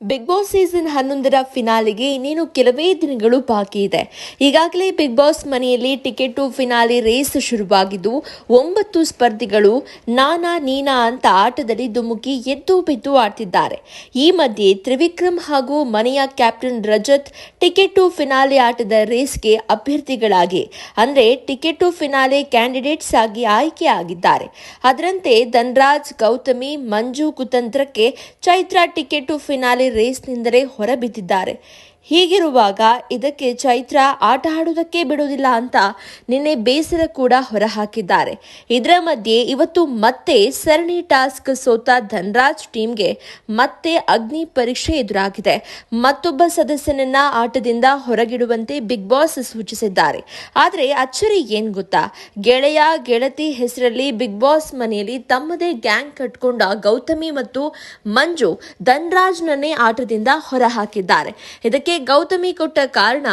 Big boss season ಹನ್ನೊಂದರ ಫಿನಾಲಿಗೆ ಇನ್ನೇನು ಕೆಲವೇ ದಿನಗಳು ಬಾಕಿ ಇದೆ. ಈಗಾಗಲೇ ಬಿಗ್ ಬಾಸ್ ಮನೆಯಲ್ಲಿ ಟಿಕೆಟ್ ಫಿನಾಲಿ ರೇಸ್ ಶುರುವಾಗಿದ್ದು, ಒಂಬತ್ತು ಸ್ಪರ್ಧಿಗಳು ನಾನಾ ನೀನಾ ಅಂತ ಆಟದಲ್ಲಿ ಧುಮುಕಿ ಎದ್ದು ಬಿದ್ದು ಆಡ್ತಿದ್ದಾರೆ. ಈ ಮಧ್ಯೆ ತ್ರಿವಿಕ್ರಮ್ ಹಾಗೂ ಮನೆಯ ಕ್ಯಾಪ್ಟನ್ ರಜತ್ ಟಿಕೆಟ್ ಫಿನಾಲಿ ಆಟದ ರೇಸ್ಗೆ ಅಭ್ಯರ್ಥಿಗಳಾಗಿ, ಅಂದರೆ ಟಿಕೆಟ್ ಫಿನಾಲೆ ಕ್ಯಾಂಡಿಡೇಟ್ಸ್ ಆಗಿ ಆಯ್ಕೆ ಆಗಿದ್ದಾರೆ ಅದರಂತೆ ಧನ್ರಾಜ್, ಗೌತಮಿ, ಮಂಜು ಕುತಂತ್ರಕ್ಕೆ ಚೈತ್ರ ಟಿಕೆಟ್ ಫಿನಾಲೆ ರೇಸ್ನಿಂದಲೇ ಹೊರಬಿದ್ದಿದ್ದಾರೆ. ಹೀಗಿರುವಾಗ ಇದಕ್ಕೆ ಚೈತ್ರ ಆಟ ಆಡುವುದಕ್ಕೆ ಬಿಡುವುದಿಲ್ಲ ಅಂತ ನಿನ್ನೆ ಬೇಸರ ಕೂಡ ಹೊರಹಾಕಿದ್ದಾರೆ. ಇದರ ಮಧ್ಯೆ ಇವತ್ತು ಮತ್ತೆ ಸರಣಿ ಟಾಸ್ಕ್ ಸೋತ ಧನ್ರಾಜ್ ಟೀಮ್ಗೆ ಮತ್ತೆ ಅಗ್ನಿ ಪರೀಕ್ಷೆ ಎದುರಾಗಿದೆ. ಮತ್ತೊಬ್ಬ ಸದಸ್ಯನನ್ನ ಆಟದಿಂದ ಹೊರಗಿಡುವಂತೆ ಬಿಗ್ ಬಾಸ್ ಸೂಚಿಸಿದ್ದಾರೆ. ಆದರೆ ಅಚ್ಚರಿ ಏನ್ ಗೊತ್ತಾ? ಗೆಳೆಯ ಗೆಳತಿ ಹೆಸರಲ್ಲಿ ಬಿಗ್ ಬಾಸ್ ಮನೆಯಲ್ಲಿ ತಮ್ಮದೇ ಗ್ಯಾಂಗ್ ಕಟ್ಕೊಂಡ ಗೌತಮಿ ಮತ್ತು ಮಂಜು ಧನ್ರಾಜ್ನನ್ನೇ ಆಟದಿಂದ ಹೊರಹಾಕಿದ್ದಾರೆ. ಇದಕ್ಕೆ ಗೌತಮಿ ಕೊಟ್ಟ ಕಾರಣ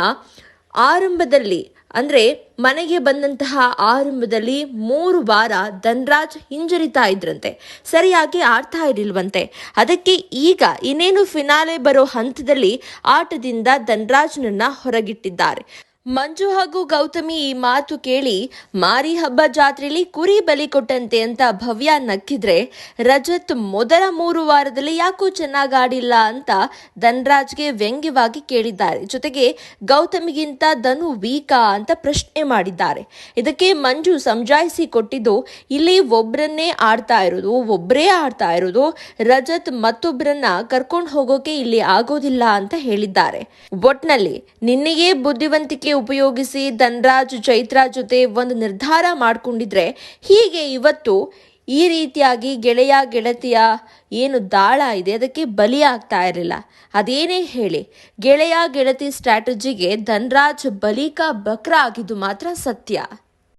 ಆರಂಭದಲ್ಲಿ, ಅಂದ್ರೆ ಮನೆಗೆ ಬಂದಂತಹ ಆರಂಭದಲ್ಲಿ ಮೂರು ವಾರ ಧನ್ರಾಜ್ ಹಿಂಜರಿತಾ ಇದ್ರಂತೆ. ಸರಿಯಾಗಿ ಆಡ್ತಾ ಇರಲಿಲ್ವಂತೆ. ಅದಕ್ಕೆ ಈಗ ಇನ್ನೇನು ಫಿನಾಲೆ ಬರೋ ಹಂತದಲ್ಲಿ ಆಟದಿಂದ ಧನ್ರಾಜ್ನನ್ನ ಹೊರಗಿಟ್ಟಿದ್ದಾರೆ. ಮಂಜು ಹಾಗೂ ಗೌತಮಿ ಈ ಮಾತು ಕೇಳಿ ಮಾರಿ ಹಬ್ಬ ಜಾತ್ರೆಯಲ್ಲಿ ಕುರಿ ಬಲಿ ಕೊಟ್ಟಂತೆ ಅಂತ ಭವ್ಯ ನಕ್ಕಿದ್ರೆ, ರಜತ್ ಮೊದಲ ಮೂರು ವಾರದಲ್ಲಿ ಯಾಕೋ ಚೆನ್ನಾಗಿ ಆಡಿಲ್ಲ ಅಂತ ಧನ್ರಾಜ್ಗೆ ವ್ಯಂಗ್ಯವಾಗಿ ಕೇಳಿದ್ದಾರೆ. ಜೊತೆಗೆ ಗೌತಮಿಗಿಂತ ಧನು ವೀಕಾ ಅಂತ ಪ್ರಶ್ನೆ ಮಾಡಿದ್ದಾರೆ. ಇದಕ್ಕೆ ಮಂಜು ಸಮಜಾಯಿಸಿ ಕೊಟ್ಟಿದ್ದು, ಇಲ್ಲಿ ಒಬ್ರನ್ನೇ ಆಡ್ತಾ ಇರೋದು ಒಬ್ಬರೇ ಆಡ್ತಾ ಇರೋದು, ರಜತ್ ಮತ್ತೊಬ್ಬರನ್ನ ಕರ್ಕೊಂಡು ಹೋಗೋಕೆ ಇಲ್ಲಿ ಆಗೋದಿಲ್ಲ ಅಂತ ಹೇಳಿದ್ದಾರೆ. ಒಟ್ನಲ್ಲಿ ನಿನ್ನೆಯೇ ಬುದ್ಧಿವಂತಿಕೆ ಉಪಯೋಗಿಸಿ ಧನ್ರಾಜ್ ಚೈತ್ರ ಜೊತೆ ಒಂದು ನಿರ್ಧಾರ ಮಾಡಿಕೊಂಡಿದ್ರೆ ಹೀಗೆ ಇವತ್ತು ಈ ರೀತಿಯಾಗಿ ಗೆಳೆಯ ಗೆಳತಿಯ ಏನು ದಾಳ ಇದೆ, ಅದಕ್ಕೆ ಬಲಿಯಾಗ್ತಾ ಇರಲಿಲ್ಲ. ಅದೇನೇ ಹೇಳಿ, ಗೆಳೆಯ ಗೆಳತಿ ಸ್ಟ್ರಾಟಜಿಗೆ ಧನ್ರಾಜ್ ಬಲಿಕ ಬಕ್ರ ಆಗಿದ್ದು ಮಾತ್ರ ಸತ್ಯ.